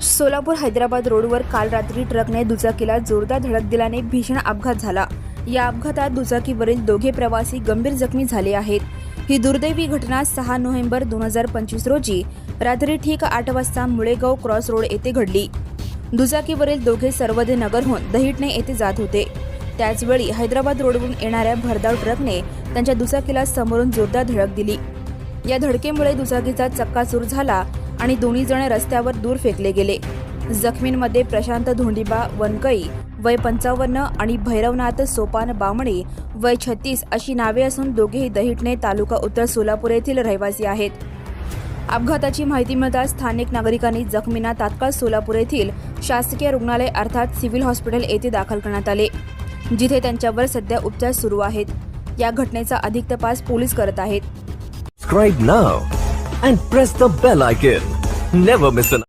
सोलापूर हैदराबाद रोडवर काल रात्री ट्रकने दुचाकीला जोरदार धडक दिल्याने भीषण अपघात झाला. या अपघातात दुचाकीवरील दोघे प्रवासी गंभीर जखमी झाले आहेत. ही दुर्दैवी घटना सहा नोव्हेंबर दोन हजार पंचवीस रोजी रात्री ठीक आठ वाजता मुळेगाव क्रॉस रोड येथे घडली. दुचाकीवरील दोघे सर्वदे नगरहून दहिटणे येथे जात होते. त्याचवेळी हैदराबाद रोडवरून येणाऱ्या भरधाव ट्रकने त्यांच्या दुचाकीला समोरून जोरदार धडक दिली. या धडकेमुळे दुचाकीचा चक्काचूर झाला आणि दोन्ही जण रस्त्यावर दूर फेकले गेले. जखमींमध्ये प्रशांत धोंडिबा वनकई वय पंचावन्न आणि भैरवनाथ सोपान बामणे वय छत्तीस अशी नावे असून दोघेही दहिटणे तालुका उत्तर सोलापूर येथील रहिवासी आहेत. अपघाताची माहिती मिळताच स्थानिक नागरिकांनी जखमींना तात्काळ सोलापूर येथील शासकीय रुग्णालय अर्थात सिव्हिल हॉस्पिटल येथे दाखल करण्यात आले. जिथे त्यांच्यावर सध्या उपचार सुरू आहेत. या घटनेचा अधिक तपास पोलीस करत आहेत.